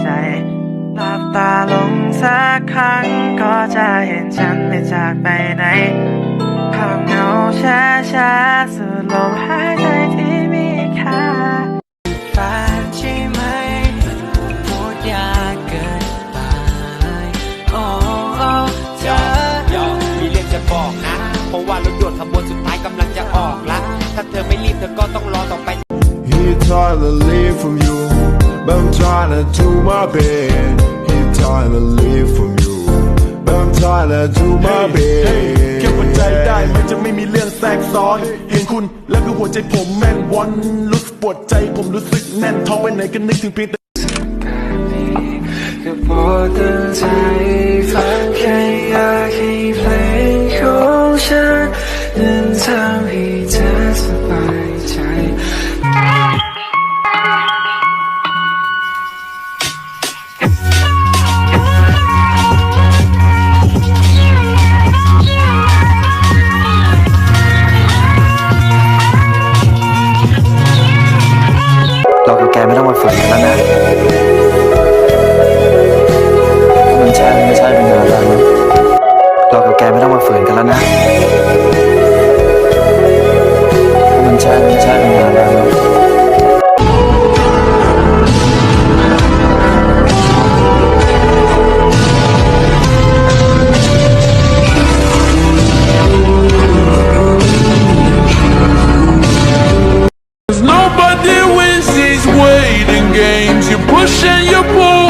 ใจ หลับตาลงสักครั้ง ก็จะเห็นฉันไม่จากไปไหนความเงาช้าช้าสุดลมหายใจที่มีค่าฝันใช่ไหมพูดยากเกินไปโอ้โอ้เธอยวมีเรื่องจะบอกนะ เพราะว่ารถด่วนขบวนสุดท้ายกำลังจะออกละ ถ้าเธอไม่รีบเธอก็ต้องรอต่อไป He taught to leave from but I'm trying to do my best. He tried to leave from you, but I'm trying to do my แค่หัวใจได้ best. มันจะไม่มีเรื่องแทรกซ้อน เห็นคุณแล้วคือหัวใจผมแม่นวันรู้สึกปวดใจผมรู้สึกแน่นท้องไปไหนก็นึกถึงเพียงแต่ก็โปรดตั้งใจฟังแค่อยากให้เพลงของฉันนั้นทำให้เธอสบาย เรากับแกไม่ต้องมาฝืนกันแล้วนะมันใช่มันไม่ใช่เป็นงานแล้วนะเรากับแกไม่ต้องมาฝืนกันแล้วนะมันใช่มันไม่ใช่เป็น pushing your boat.